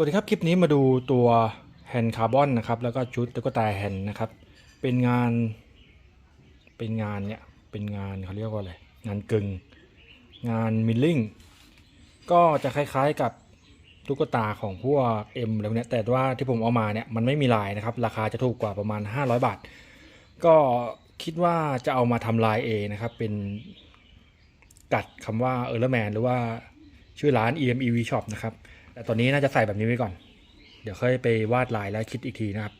วัสดีครับ คลิปนี้มาดูตัวแฮนด์คาร์บอนนะครับ แล้วก็ชุดตุ๊กตาแฮนด์นะครับ เป็นงาน เป็นงานเนี่ย เป็นงานเขาเรียกว่าอะไร งานกึ่ง งานมิลลิ่ง ก็จะคล้ายๆกับตุ๊กตาของพวก M แล้วเนี้ยแต่ว่าที่ผมเอามาเนี่ย มันไม่มีลายนะครับ ราคาจะถูกกว่าประมาณ 500 บาท ก็คิดว่าจะเอามาทำลายเองนะครับ เป็นกัดคำว่า e a r l e r Man หรือว่าชื่อร้าน EMEV Shop นะครับ แต่ตอนนี้น่าจะใส่แบบนี้ไว้ก่อน เดี๋ยวค่อยไปวาดลายแล้วคิดอีกทีนะครับ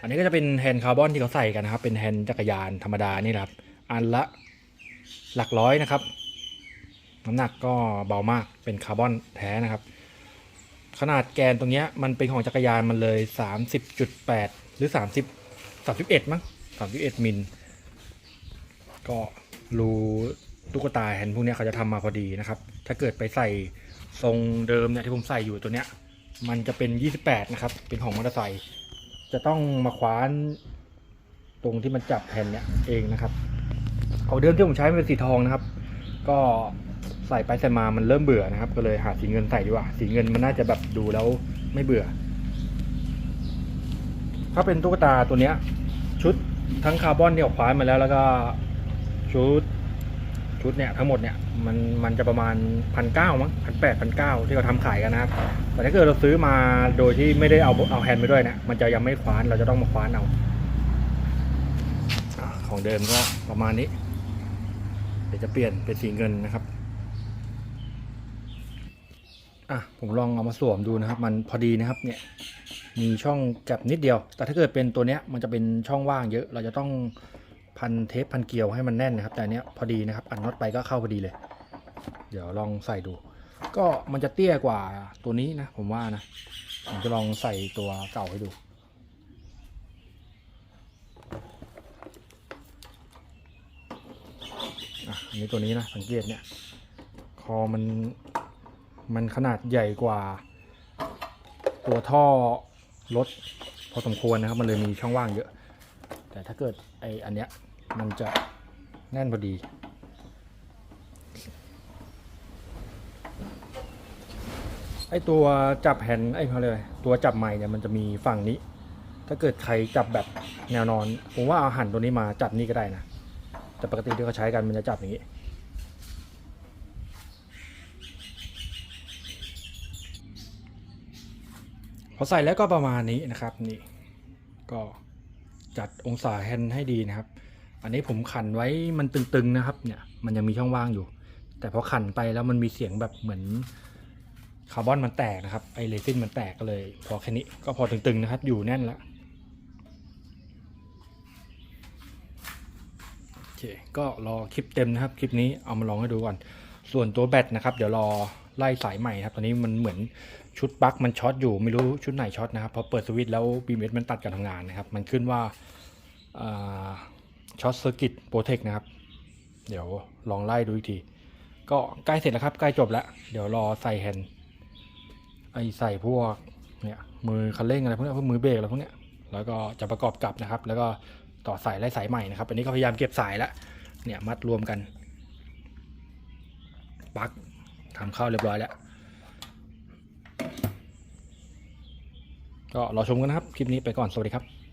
อันนี้ก็จะเป็นแฮนด์คาร์บอนที่เขาใส่กันนะครับ เป็นแฮนด์จักรยานธรรมดานี่แหละครับ อันละหลักร้อยนะครับ น้ำหนักก็เบามาก เป็นคาร์บอนแท้นะครับ ขนาดแกนตรงเนี้ยมันเป็นของจักรยานมันเลย 30.8 หรือ 30 31 มั้ง 31 มิล ก็รูตุ๊กตาแฮนด์พวกนี้เขาจะทำมาพอดีนะครับ ถ้าเกิดไปใส่ทรงเดิมเนี่ยที่ผมใส่อยู่ตัวเนี้ย มันจะเป็น 28 นะครับ เป็นของมอเตอร์ไซค์จะต้องมาคว้านตรงที่มันจับแผ่นเนี่ยเองนะครับของเดิมที่ผมใช้เป็นสีทองนะครับ ก็ใส่ไปใส่มามันเริ่มเบื่อนะครับ ก็เลยหาสีเงินใส่ดีกว่า สีเงินมันน่าจะแบบดูแล้วไม่เบื่อ ถ้าเป็นตุ๊กตาตัวเนี้ย ชุดทั้งคาร์บอนที่ออกคว้านมาแล้วแล้วก็ชุด ชุดเนี่ยทั้งหมดเนี่ยมันมันจะประมาณพันเก้ามั้งพันแปดพันเก้าที่เขาทำขายกันนะครับแต่ถ้าเกิดเราซื้อมาโดยที่ไม่ได้เอาเอาแฮนด์ไปด้วยเนะมันจะยังไม่คว้านเราจะต้องมาคว้านเอาอาของเดิมก็ประมาณนี้เดี๋ยวจะเปลี่ยนเป็นสีเงินนะครับอะผมลองเอามาสวมดูนะครับ มันพอดีนะครับเนี่ยมีช่องแก็บนิดเดียว แต่ถ้าเกิดเป็นตัวเนี้ยมันจะเป็นช่องว่างเยอะ เราจะต้อง พันเทปพันเกลียวให้มันแน่นนะครับ แต่เนี้ยพอดีนะครับ อันน็อตไปก็เข้าพอดีเลย เดี๋ยวลองใส่ดู ก็มันจะเตี้ยกว่าตัวนี้นะ ผมว่านะ ผมจะลองใส่ตัวเก่าให้ดูอะอันนี้ตัวนี้นะสังเกตเนี่ย คอมันมันขนาดใหญ่กว่า ตัวท่อรถพอสมควรนะครับ มันเลยมีช่องว่างเยอะ แต่ถ้าเกิดไออันเนี้ยมันจะแน่นพอดี ไอตัวจับแฮนไอเขาเรียกตัวจับไม้เนี่ยมันจะมีฝั่งนี้ ถ้าเกิดใครจับแบบแนวนอนผมว่าเอาหันตัวนี้มาจับนี่ก็ได้นะแต่ปกติที่เขาใช้กันมันจะจับอย่างนี้พอใส่แล้วก็ประมาณนี้นะครับนี่ก็ จัดองศาแฮนด์ให้ดีนะครับ อันนี้ผมขันไว้มันตึงๆนะครับ เนี่ยมันยังมีช่องว่างอยู่ แต่พอขันไปแล้วมันมีเสียงแบบเหมือนคาร์บอนมันแตกนะครับไอเรซินมันแตกก็เลย พอแค่นี้ก็พอตึงๆนะครับ อยู่แน่นล้วโอเคก็รอคลิปเต็มนะครับ คลิปนี้เอามาลองให้ดูก่อน ส่วนตัวแบตนะครับ เดี๋ยวรอ ไล่สายใหม่ครับ ตอนนี้มันเหมือนชุดปลั๊กมันช็อตอยู่ไม่รู้ชุดไหนช็อตนะครับพอเปิดสวิตช์แล้วบีเมมันตัดการทำงานนะครับ มันขึ้นว่าช็อตเซอร์กิตโปรเทคนะครับ เดี๋ยวลองไล่ดูอีกที ก็ใกล้เสร็จแล้วครับ ใกล้จบแล้ว เดี๋ยวรอใส่แฮนด์ไอใส่พวกเนี่ยมือคันเร่งอะไรพวกนี้พวกมือเบรกอะไรพวกนี้แล้วก็จะประกอบกับนะครับ แล้วก็ต่อสายไล่สายใหม่นะครับ อันนี้ก็พยายามเก็บสายแล้วเนี่ยมัดรวมกันปลั๊ก ทำเข้าเรียบร้อยแล้ว ก็รอชมกันนะครับ คลิปนี้ไปก่อน สวัสดีครับ